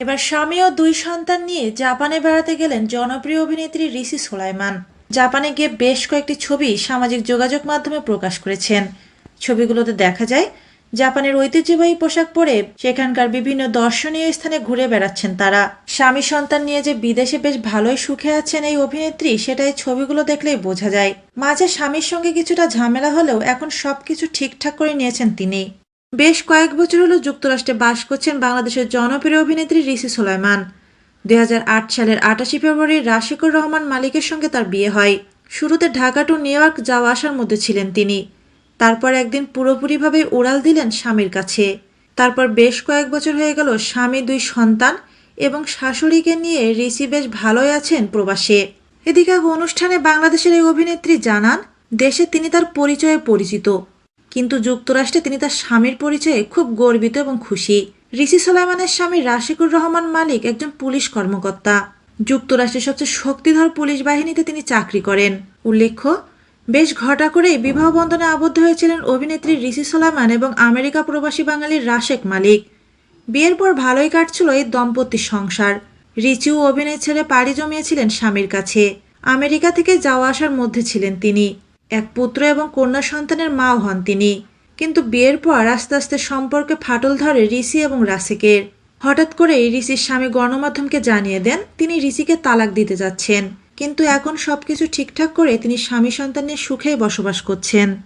এবার স্বামী ও দুই সন্তান নিয়ে জাপানে বেড়াতে গেলেন জনপ্রিয় অভিনেত্রী ঋষি সোলাইমান। জাপানে গিয়ে বেশ কয়েকটি ছবি সামাজিক যোগাযোগ মাধ্যমে প্রকাশ করেছেন। ছবিগুলোতে দেখা যায়, জাপানের ঐতিহ্যবাহী পোশাক পরে সেখানকার বিভিন্ন দর্শনীয় স্থানে ঘুরে বেড়াচ্ছেন তারা। স্বামী সন্তান নিয়ে যে বিদেশে বেশ ভালোই সুখে আছেন এই অভিনেত্রী সেটা এই ছবিগুলো দেখলেই বোঝা যায়। মাঝে স্বামীর সঙ্গে কিছুটা ঝামেলা হলেও এখন সবকিছু ঠিকঠাক করে নিয়েছেন তিনি। বেশ কয়েক বছর হলো যুক্তরাষ্ট্রে বাস করছেন বাংলাদেশের জনপ্রিয় অভিনেত্রী রিসি সোলাইমান। দুই হাজার আট সালের আটাশি ফেব্রুয়ারি রাশিকুর রহমান মালিকের সঙ্গে তার বিয়ে হয়। শুরুতে ঢাকা টু নিউ ইয়র্ক যাওয়া আসার মধ্যে ছিলেন তিনি। তারপর একদিন পুরোপুরিভাবে উড়াল দিলেন স্বামীর কাছে। তারপর বেশ কয়েক বছর হয়ে গেল স্বামী, দুই সন্তান এবং শাশুড়িকে নিয়ে ঋষি বেশ ভালোই আছেন প্রবাসে। এদিকে অনুষ্ঠানে বাংলাদেশের এই অভিনেত্রী জানান, দেশে তিনি তার পরিচয়ে পরিচিত। কিন্তু যুক্তরাষ্ট্রে তিনি তার স্বামীর পরিচয়ে খুব গর্বিত এবং খুশি। ঋষি সোলাইমানের স্বামী রাশিকুর রহমান মালিক একজন পুলিশ কর্মকর্তা। যুক্তরাষ্ট্রের সবচেয়ে শক্তিধর পুলিশ বাহিনীতে তিনি চাকরি করেন। উল্লেখ্য, বেশ ঘটা করেই বিবাহ বন্ধনে আবদ্ধ হয়েছিলেন অভিনেত্রী ঋষি সোলাইমান এবং আমেরিকা প্রবাসী বাঙালির রাশেক মালিক। বিয়ের পর ভালোই কাটছিল এই দম্পতির সংসার। রিচিও অভিনয় ছেড়ে পাড়ি জমিয়েছিলেন স্বামীর কাছে। আমেরিকা থেকে যাওয়া আসার মধ্যে ছিলেন তিনি। এক পুত্র এবং কন্যা সন্তানের মাও হন তিনি। কিন্তু বিয়ের পর আস্তে আস্তে সম্পর্কে ফাটল ধরে ঋষি এবং রাসিকের। হঠাৎ করেই ঋষির স্বামী গণমাধ্যমকে জানিয়ে দেন, তিনি ঋষিকে তালাক দিতে যাচ্ছেন। কিন্তু এখন সবকিছু ঠিকঠাক করে তিনি স্বামী সন্তানের সুখেই বসবাস করছেন।